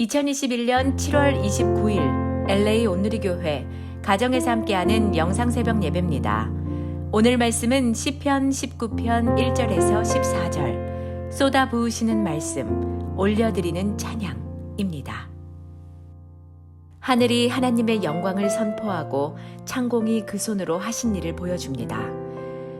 2021년 7월 29일 LA 온누리 교회 가정에서 함께하는 영상 새벽 예배입니다. 오늘 말씀은 시편 19편 1절에서 14절 쏟아 부으시는 말씀 올려드리는 찬양입니다. 하늘이 하나님의 영광을 선포하고 창공이 그 손으로 하신 일을 보여줍니다.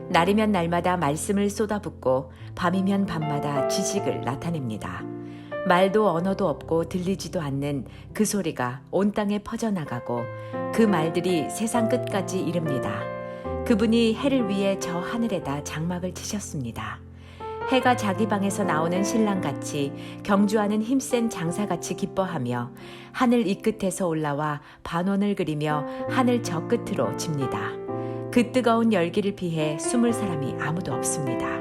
날이면 날마다 말씀을 쏟아붓고 밤이면 밤마다 지식을 나타냅니다. 말도 언어도 없고 들리지도 않는 그 소리가 온 땅에 퍼져나가고 그 말들이 세상 끝까지 이릅니다. 그분이 해를 위해 저 하늘에다 장막을 치셨습니다. 해가 자기 방에서 나오는 신랑같이 경주하는 힘센 장사같이 기뻐하며 하늘 이 끝에서 올라와 반원을 그리며 하늘 저 끝으로 집니다. 그 뜨거운 열기를 피해 숨을 사람이 아무도 없습니다.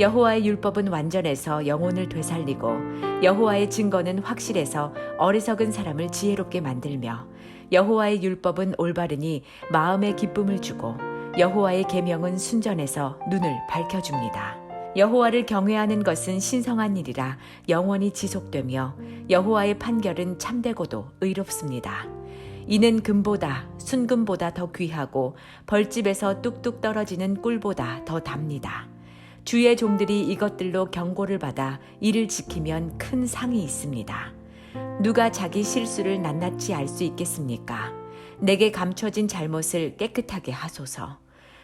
여호와의 율법은 완전해서 영혼을 되살리고 여호와의 증거는 확실해서 어리석은 사람을 지혜롭게 만들며 여호와의 율법은 올바르니 마음에 기쁨을 주고 여호와의 계명은 순전해서 눈을 밝혀줍니다. 여호와를 경외하는 것은 신성한 일이라 영원히 지속되며 여호와의 판결은 참되고도 의롭습니다. 이는 금보다 순금보다 더 귀하고 벌집에서 뚝뚝 떨어지는 꿀보다 더 답니다. 주의 종들이 이것들로 경고를 받아 이를 지키면 큰 상이 있습니다. 누가 자기 실수를 낱낱이 알 수 있겠습니까? 내게 감춰진 잘못을 깨끗하게 하소서.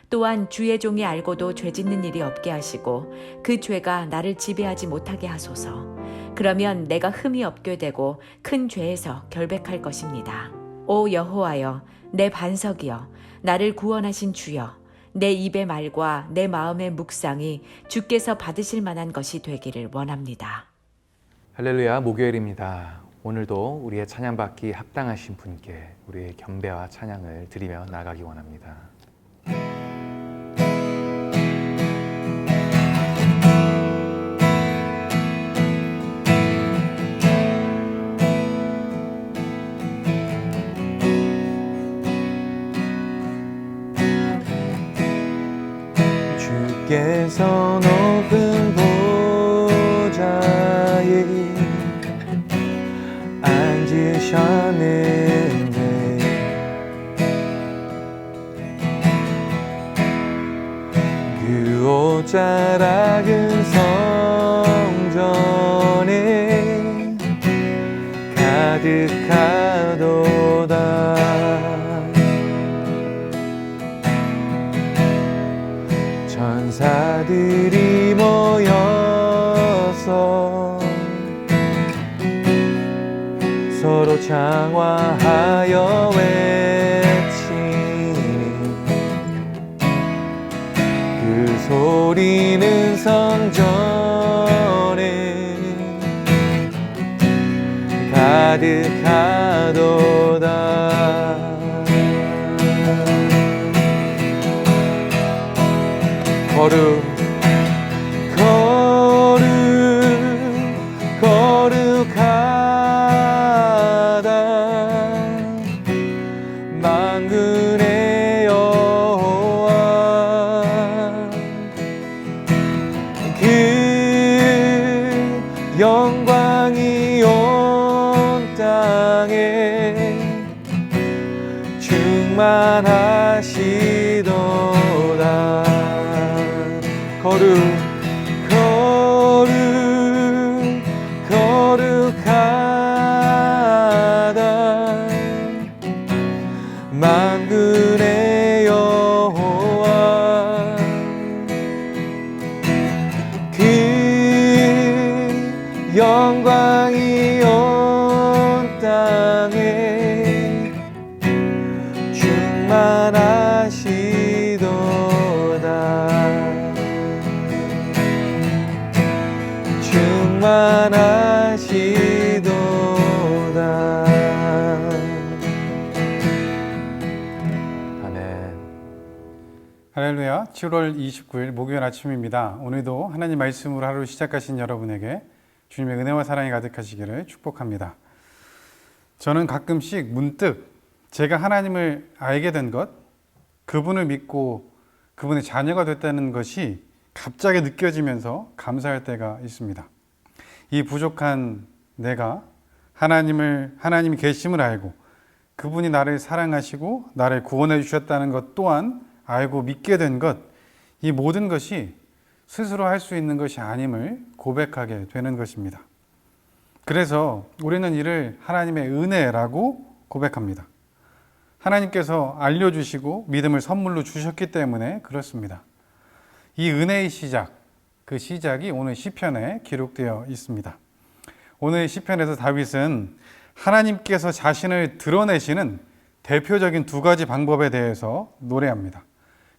또한 주의 종이 알고도 죄 짓는 일이 없게 하시고 그 죄가 나를 지배하지 못하게 하소서. 그러면 내가 흠이 없게 되고 큰 죄에서 결백할 것입니다. 오 여호와여, 내 반석이여, 나를 구원하신 주여, 내 입의 말과 내 마음의 묵상이 주께서 받으실 만한 것이 되기를 원합니다. 할렐루야 목요일입니다. 오늘도 우리의 찬양받기 합당하신 분께 우리의 경배와 찬양을 드리며 나가기 원합니다. 주께서 높은 보좌에 앉으셨는데 그 옷자락은 성 가득하도 충만하시도다 거룩 할렐루야. 7월 29일 목요일 아침입니다. 오늘도 하나님 말씀으로 하루 시작하신 여러분에게 주님의 은혜와 사랑이 가득하시기를 축복합니다. 저는 가끔씩 문득 제가 하나님을 알게 된 것, 그분을 믿고 그분의 자녀가 됐다는 것이 갑자기 느껴지면서 감사할 때가 있습니다. 이 부족한 내가 하나님을 하나님이 계심을 알고 그분이 나를 사랑하시고 나를 구원해 주셨다는 것 또한 알고 믿게 된 것, 이 모든 것이 스스로 할 수 있는 것이 아님을 고백하게 되는 것입니다. 그래서 우리는 이를 하나님의 은혜라고 고백합니다. 하나님께서 알려주시고 믿음을 선물로 주셨기 때문에 그렇습니다. 이 은혜의 시작, 그 시작이 오늘 시편에 기록되어 있습니다. 오늘 시편에서 다윗은 하나님께서 자신을 드러내시는 대표적인 두 가지 방법에 대해서 노래합니다.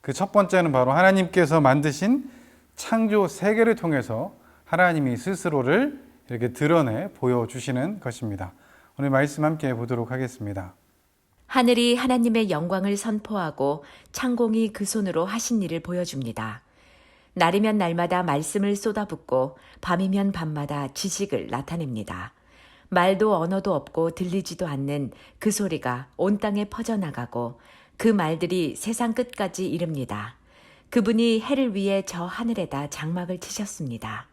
그 첫 번째는 바로 하나님께서 만드신 창조 세계를 통해서 하나님이 스스로를 이렇게 드러내 보여주시는 것입니다. 오늘 말씀 함께 보도록 하겠습니다. 하늘이 하나님의 영광을 선포하고 창공이 그 손으로 하신 일을 보여줍니다. 날이면 날마다 말씀을 쏟아붓고 밤이면 밤마다 지식을 나타냅니다. 말도 언어도 없고 들리지도 않는 그 소리가 온 땅에 퍼져나가고 그 말들이 세상 끝까지 이릅니다. 그분이 해를 위해 저 하늘에다 장막을 치셨습니다.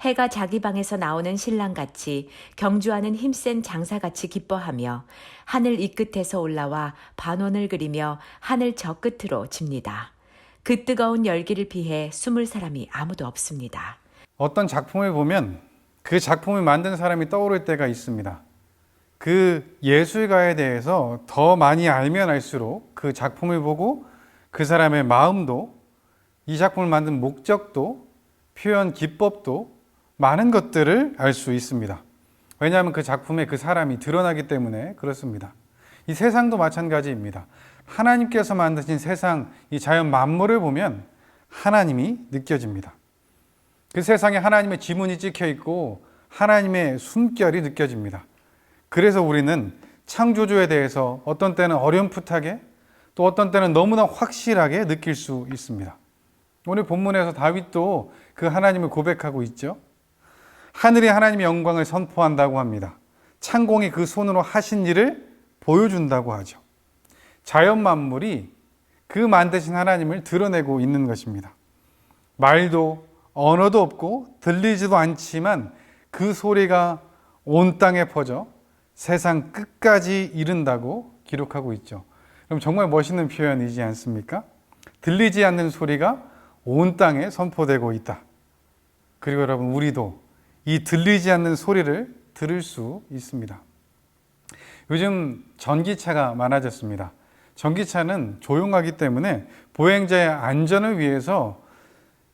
해가 자기 방에서 나오는 신랑같이 경주하는 힘센 장사같이 기뻐하며 하늘 이 끝에서 올라와 반원을 그리며 하늘 저 끝으로 집니다. 그 뜨거운 열기를 피해 숨을 사람이 아무도 없습니다. 어떤 작품을 보면 그 작품을 만든 사람이 떠오를 때가 있습니다. 그 예술가에 대해서 더 많이 알면 알수록 그 작품을 보고 그 사람의 마음도 이 작품을 만든 목적도 표현 기법도 많은 것들을 알 수 있습니다. 왜냐하면 그 작품에 그 사람이 드러나기 때문에 그렇습니다. 이 세상도 마찬가지입니다. 하나님께서 만드신 세상, 이 자연 만물을 보면 하나님이 느껴집니다. 그 세상에 하나님의 지문이 찍혀 있고 하나님의 숨결이 느껴집니다. 그래서 우리는 창조주에 대해서 어떤 때는 어렴풋하게 또 어떤 때는 너무나 확실하게 느낄 수 있습니다. 오늘 본문에서 다윗도 그 하나님을 고백하고 있죠. 하늘이 하나님의 영광을 선포한다고 합니다. 창공이 그 손으로 하신 일을 보여준다고 하죠. 자연 만물이 그 만드신 하나님을 드러내고 있는 것입니다. 말도 언어도 없고 들리지도 않지만 그 소리가 온 땅에 퍼져 세상 끝까지 이른다고 기록하고 있죠. 그럼 정말 멋있는 표현이지 않습니까? 들리지 않는 소리가 온 땅에 선포되고 있다. 그리고 여러분, 우리도 이 들리지 않는 소리를 들을 수 있습니다. 요즘 전기차가 많아졌습니다. 전기차는 조용하기 때문에 보행자의 안전을 위해서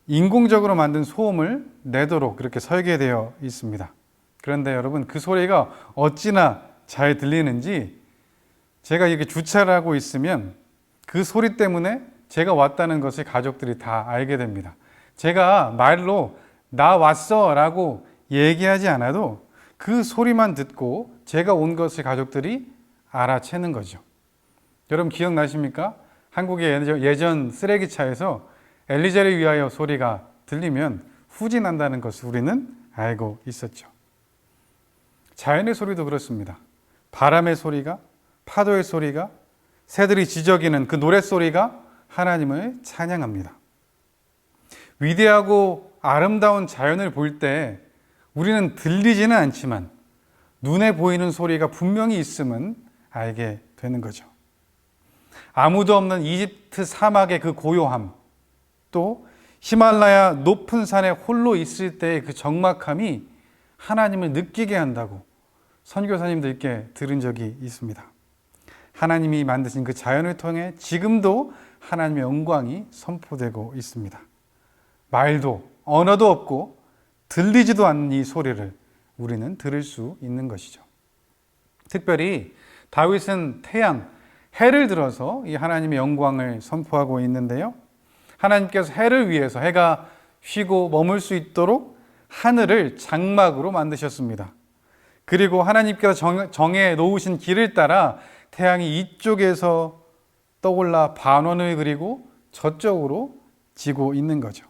인공적으로 만든 소음을 내도록 그렇게 설계되어 있습니다. 그런데 여러분 그 소리가 어찌나 잘 들리는지 제가 이렇게 주차를 하고 있으면 그 소리 때문에 제가 왔다는 것을 가족들이 다 알게 됩니다. 제가 말로 나 왔어 라고 얘기하지 않아도 그 소리만 듣고 제가 온 것을 가족들이 알아채는 거죠. 여러분 기억나십니까? 한국의 예전- 쓰레기차에서 엘리제를 위하여 소리가 들리면 후진한다는 것을 우리는 알고 있었죠. 자연의 소리도 그렇습니다. 바람의 소리가, 파도의 소리가, 새들이 지저귀는 그 노랫소리가 하나님을 찬양합니다. 위대하고 아름다운 자연을 볼 때 우리는 들리지는 않지만 눈에 보이는 소리가 분명히 있음은 알게 되는 거죠. 아무도 없는 이집트 사막의 그 고요함, 또 히말라야 높은 산에 홀로 있을 때의 그 적막함이 하나님을 느끼게 한다고 선교사님들께 들은 적이 있습니다. 하나님이 만드신 그 자연을 통해 지금도 하나님의 영광이 선포되고 있습니다. 말도 언어도 없고 들리지도 않는 이 소리를 우리는 들을 수 있는 것이죠. 특별히 다윗은 태양, 해를 들어서 이 하나님의 영광을 선포하고 있는데요. 하나님께서 해를 위해서 해가 쉬고 머물 수 있도록 하늘을 장막으로 만드셨습니다. 그리고 하나님께서 정, 정해 놓으신 길을 따라 태양이 이쪽에서 떠올라 반원을 그리고 저쪽으로 지고 있는 거죠.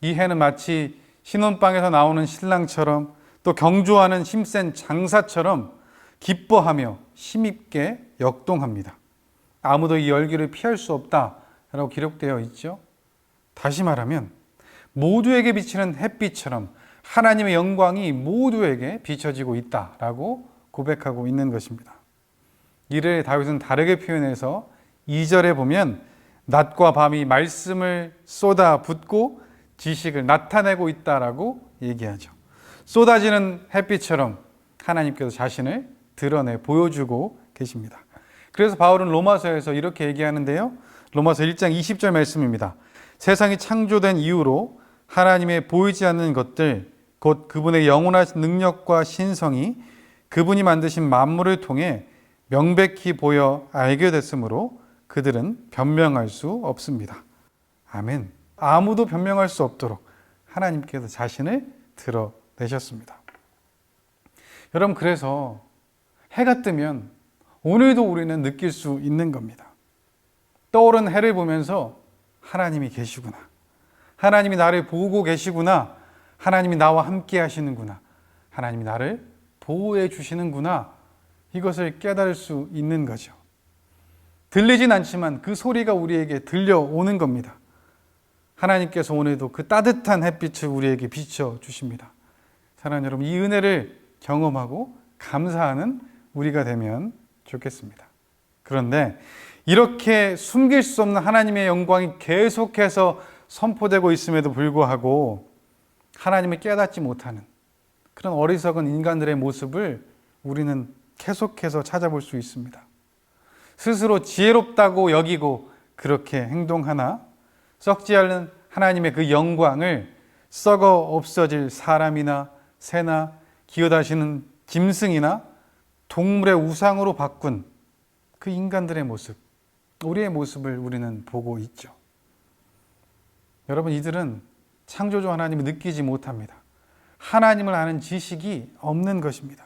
이 해는 마치 신혼방에서 나오는 신랑처럼 또 경주하는 힘센 장사처럼 기뻐하며 힘있게 역동합니다. 아무도 이 열기를 피할 수 없다라고 기록되어 있죠. 다시 말하면 모두에게 비치는 햇빛처럼 하나님의 영광이 모두에게 비춰지고 있다라고 고백하고 있는 것입니다. 이를 다윗은 다르게 표현해서 2절에 보면 낮과 밤이 말씀을 쏟아 붓고 지식을 나타내고 있다라고 얘기하죠. 쏟아지는 햇빛처럼 하나님께서 자신을 드러내 보여주고 계십니다. 그래서 바울은 로마서에서 이렇게 얘기하는데요. 로마서 1장 20절 말씀입니다. 세상이 창조된 이후로 하나님의 보이지 않는 것들, 곧 그분의 영원한 능력과 신성이 그분이 만드신 만물을 통해 명백히 보여 알게 됐으므로 그들은 변명할 수 없습니다. 아멘. 아무도 변명할 수 없도록 하나님께서 자신을 드러내셨습니다. 여러분, 그래서 해가 뜨면 오늘도 우리는 느낄 수 있는 겁니다. 떠오른 해를 보면서 하나님이 계시구나. 하나님이 나를 보고 계시구나. 하나님이 나와 함께 하시는구나. 하나님이 나를 보호해 주시는구나. 이것을 깨달을 수 있는 거죠. 들리진 않지만 그 소리가 우리에게 들려오는 겁니다. 하나님께서 오늘도 그 따뜻한 햇빛을 우리에게 비춰 주십니다. 사랑하는 여러분, 이 은혜를 경험하고 감사하는 우리가 되면 좋겠습니다. 그런데 이렇게 숨길 수 없는 하나님의 영광이 계속해서 선포되고 있음에도 불구하고 하나님을 깨닫지 못하는 그런 어리석은 인간들의 모습을 우리는 계속해서 찾아볼 수 있습니다. 스스로 지혜롭다고 여기고 그렇게 행동하나 썩지 않는 하나님의 그 영광을 썩어 없어질 사람이나 새나 기어다시는 짐승이나 동물의 우상으로 바꾼 그 인간들의 모습, 우리의 모습을 우리는 보고 있죠. 여러분, 이들은 창조주 하나님을 느끼지 못합니다. 하나님을 아는 지식이 없는 것입니다.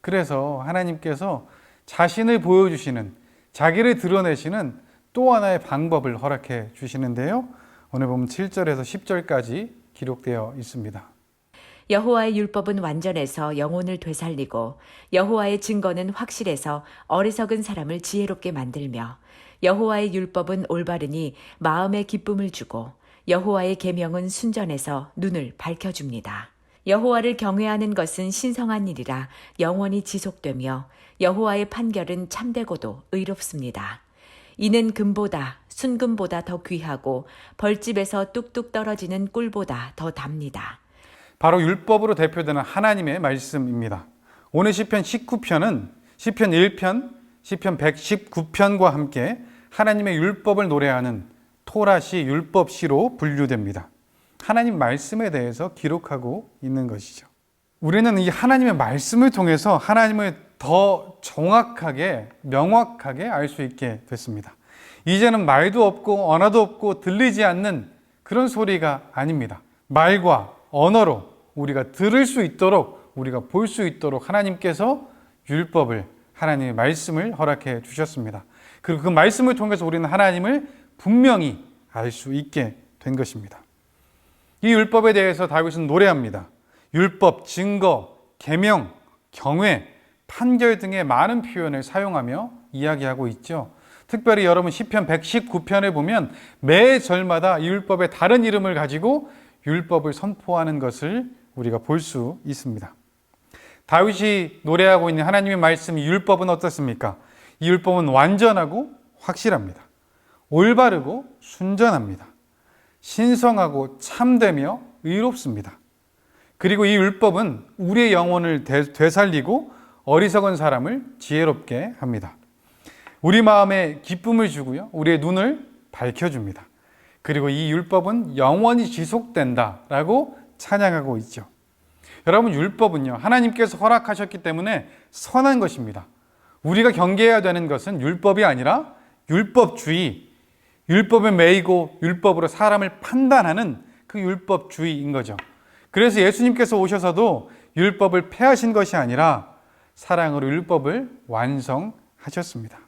그래서 하나님께서 자신을 보여주시는, 자기를 드러내시는 또 하나의 방법을 허락해 주시는데요. 오늘 보면 7절에서 10절까지 기록되어 있습니다. 여호와의 율법은 완전해서 영혼을 되살리고 여호와의 증거는 확실해서 어리석은 사람을 지혜롭게 만들며 여호와의 율법은 올바르니 마음에 기쁨을 주고 여호와의 계명은 순전해서 눈을 밝혀줍니다. 여호와를 경외하는 것은 신성한 일이라 영원히 지속되며 여호와의 판결은 참되고도 의롭습니다. 이는 금보다 순금보다 더 귀하고 벌집에서 뚝뚝 떨어지는 꿀보다 더 답니다. 바로 율법으로 대표되는 하나님의 말씀입니다. 오늘 시편 19편은 시편 1편, 시편 119편과 함께 하나님의 율법을 노래하는 토라시 율법시로 분류됩니다. 하나님 말씀에 대해서 기록하고 있는 것이죠. 우리는 이 하나님의 말씀을 통해서 하나님을 더 정확하게, 명확하게 알 수 있게 됐습니다. 이제는 말도 없고 언어도 없고 들리지 않는 그런 소리가 아닙니다. 말과 언어로 우리가 들을 수 있도록 우리가 볼 수 있도록 하나님께서 율법을 하나님의 말씀을 허락해 주셨습니다. 그리고 그 말씀을 통해서 우리는 하나님을 분명히 알 수 있게 된 것입니다. 이 율법에 대해서 다윗은 노래합니다. 율법, 증거, 계명, 경외, 판결 등의 많은 표현을 사용하며 이야기하고 있죠. 특별히 여러분 시편 119편을 보면 매 절마다 이 율법의 다른 이름을 가지고 율법을 선포하는 것을 우리가 볼 수 있습니다. 다윗이 노래하고 있는 하나님의 말씀 율법은 어떻습니까? 이 율법은 완전하고 확실합니다. 올바르고 순전합니다. 신성하고 참되며 의롭습니다. 그리고 이 율법은 우리의 영혼을 되살리고 어리석은 사람을 지혜롭게 합니다. 우리 마음에 기쁨을 주고요. 우리의 눈을 밝혀줍니다. 그리고 이 율법은 영원히 지속된다라고 찬양하고 있죠. 여러분, 율법은요, 하나님께서 허락하셨기 때문에 선한 것입니다. 우리가 경계해야 되는 것은 율법이 아니라 율법주의, 율법에 매이고 율법으로 사람을 판단하는 그 율법주의인 거죠. 그래서 예수님께서 오셔서도 율법을 폐하신 것이 아니라 사랑으로 율법을 완성하셨습니다.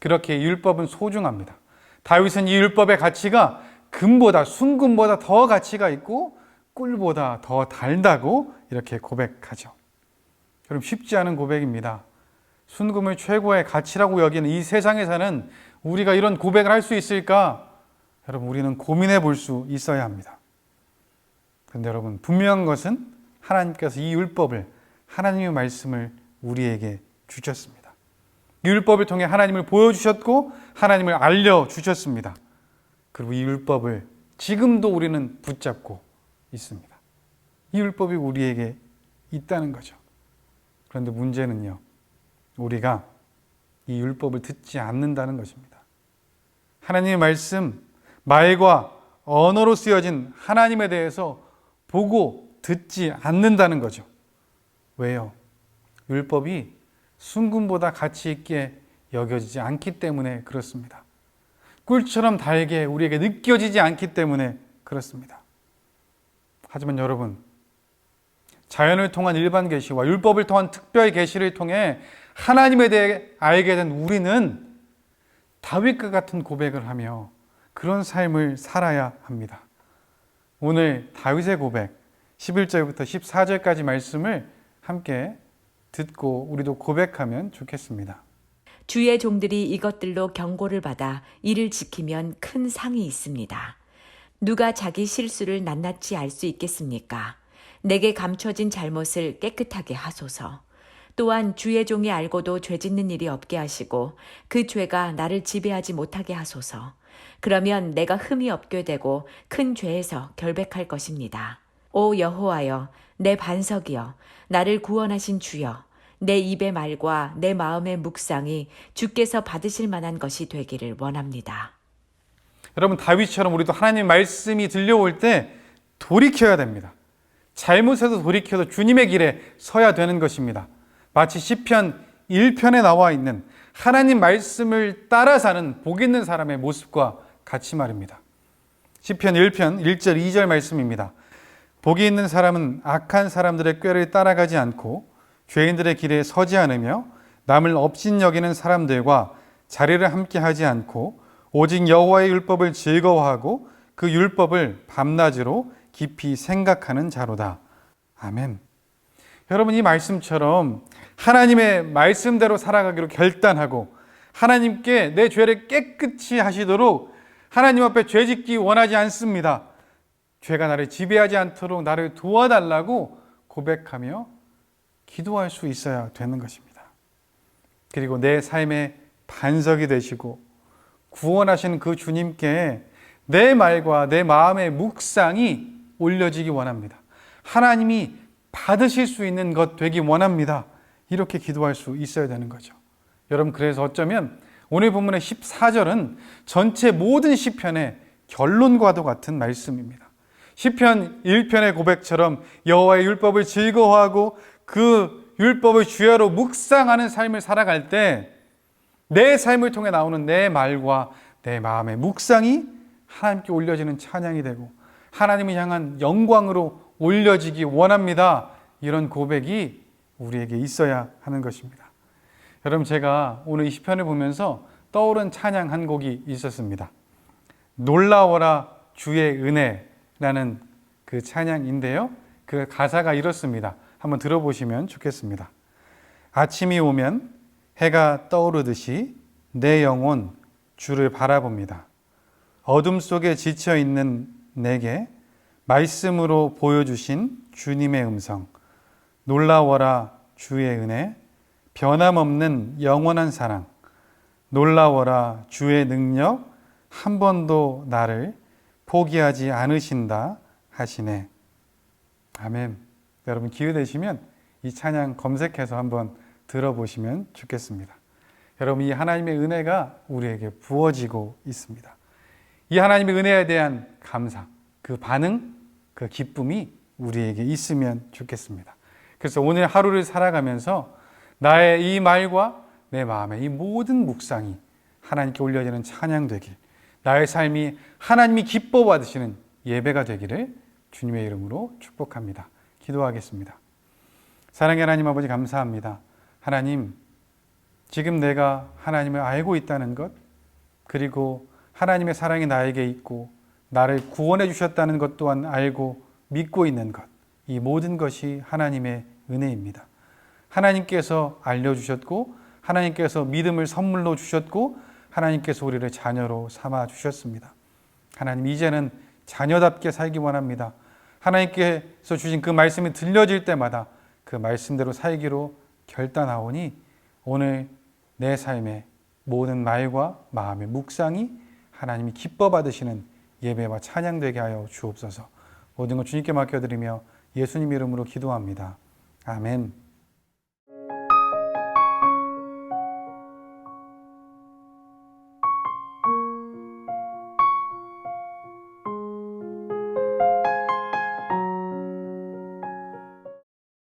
그렇게 율법은 소중합니다. 다윗은 이 율법의 가치가 금보다 순금보다 더 가치가 있고 꿀보다 더 달다고 이렇게 고백하죠. 여러분 쉽지 않은 고백입니다. 순금을 최고의 가치라고 여기는 이 세상에서는 우리가 이런 고백을 할 수 있을까? 여러분 우리는 고민해 볼 수 있어야 합니다. 그런데 여러분 분명한 것은 하나님께서 이 율법을 하나님의 말씀을 우리에게 주셨습니다. 이 율법을 통해 하나님을 보여주셨고 하나님을 알려주셨습니다. 그리고 이 율법을 지금도 우리는 붙잡고 있습니다. 이 율법이 우리에게 있다는 거죠. 그런데 문제는요, 우리가 이 율법을 듣지 않는다는 것입니다. 하나님의 말씀, 말과 언어로 쓰여진 하나님에 대해서 보고 듣지 않는다는 거죠. 왜요? 율법이 순금보다 가치 있게 여겨지지 않기 때문에 그렇습니다. 꿀처럼 달게 우리에게 느껴지지 않기 때문에 그렇습니다. 하지만 여러분, 자연을 통한 일반 계시와 율법을 통한 특별 계시를 통해 하나님에 대해 알게 된 우리는 다윗과 같은 고백을 하며 그런 삶을 살아야 합니다. 오늘 다윗의 고백 11절부터 14절까지 말씀을 함께 듣고 우리도 고백하면 좋겠습니다. 주의 종들이 이것들로 경고를 받아 이를 지키면 큰 상이 있습니다. 누가 자기 실수를 낱낱이 알 수 있겠습니까? 내게 감춰진 잘못을 깨끗하게 하소서. 또한 주의 종이 알고도 죄 짓는 일이 없게 하시고 그 죄가 나를 지배하지 못하게 하소서. 그러면 내가 흠이 없게 되고 큰 죄에서 결백할 것입니다. 오 여호와여, 내 반석이여, 나를 구원하신 주여, 내 입의 말과 내 마음의 묵상이 주께서 받으실 만한 것이 되기를 원합니다. 여러분 다윗처럼 우리도 하나님 말씀이 들려올 때 돌이켜야 됩니다. 잘못해도 돌이켜도 주님의 길에 서야 되는 것입니다. 마치 시편 1편에 나와 있는 하나님 말씀을 따라 사는 복 있는 사람의 모습과 같이 말입니다. 시편 1편 1절 2절 말씀입니다. 복이 있는 사람은 악한 사람들의 꾀를 따라가지 않고 죄인들의 길에 서지 않으며 남을 업신 여기는 사람들과 자리를 함께 하지 않고 오직 여호와의 율법을 즐거워하고 그 율법을 밤낮으로 깊이 생각하는 자로다. 아멘. 여러분 이 말씀처럼 하나님의 말씀대로 살아가기로 결단하고 하나님께 내 죄를 깨끗이 하시도록 하나님 앞에 죄 짓기 원하지 않습니다. 죄가 나를 지배하지 않도록 나를 도와달라고 고백하며 기도할 수 있어야 되는 것입니다. 그리고 내 삶의 반석이 되시고 구원하신 그 주님께 내 말과 내 마음의 묵상이 올려지기 원합니다. 하나님이 받으실 수 있는 것 되기 원합니다. 이렇게 기도할 수 있어야 되는 거죠. 여러분 그래서 어쩌면 오늘 본문의 14절은 전체 모든 시편의 결론과도 같은 말씀입니다. 시편 1편의 고백처럼 여호와의 율법을 즐거워하고 그 율법을 주야로 묵상하는 삶을 살아갈 때 내 삶을 통해 나오는 내 말과 내 마음의 묵상이 하나님께 올려지는 찬양이 되고 하나님을 향한 영광으로 올려지기 원합니다. 이런 고백이 우리에게 있어야 하는 것입니다. 여러분 제가 오늘 이 시편을 보면서 떠오른 찬양 한 곡이 있었습니다. 놀라워라 주의 은혜라는 그 찬양인데요. 그 가사가 이렇습니다. 한번 들어보시면 좋겠습니다. 아침이 오면 해가 떠오르듯이 내 영혼 주를 바라봅니다. 어둠 속에 지쳐 있는 내게 말씀으로 보여주신 주님의 음성. 놀라워라 주의 은혜. 변함없는 영원한 사랑. 놀라워라 주의 능력. 한 번도 나를 포기하지 않으신다 하시네. 아멘. 여러분 기회 되시면 이 찬양 검색해서 한번 들어보시면 좋겠습니다. 여러분 이 하나님의 은혜가 우리에게 부어지고 있습니다. 이 하나님의 은혜에 대한 감사, 그 반응, 그 기쁨이 우리에게 있으면 좋겠습니다. 그래서 오늘 하루를 살아가면서 나의 이 말과 내 마음의 이 모든 묵상이 하나님께 올려지는 찬양 되길, 나의 삶이 하나님이 기뻐 받으시는 예배가 되기를 주님의 이름으로 축복합니다. 기도하겠습니다. 사랑의 하나님 아버지 감사합니다. 하나님, 지금 내가 하나님을 알고 있다는 것, 그리고 하나님의 사랑이 나에게 있고, 나를 구원해 주셨다는 것 또한 알고 믿고 있는 것, 이 모든 것이 하나님의 은혜입니다. 하나님께서 알려주셨고, 하나님께서 믿음을 선물로 주셨고, 하나님께서 우리를 자녀로 삼아 주셨습니다. 하나님, 이제는 자녀답게 살기 원합니다. 하나님께서 주신 그 말씀이 들려질 때마다 그 말씀대로 살기로 결단하오니 오늘 내 삶의 모든 말과 마음의 묵상이 하나님이 기뻐 받으시는 예배와 찬양되게 하여 주옵소서. 모든 것 주님께 맡겨드리며 예수님 이름으로 기도합니다. 아멘.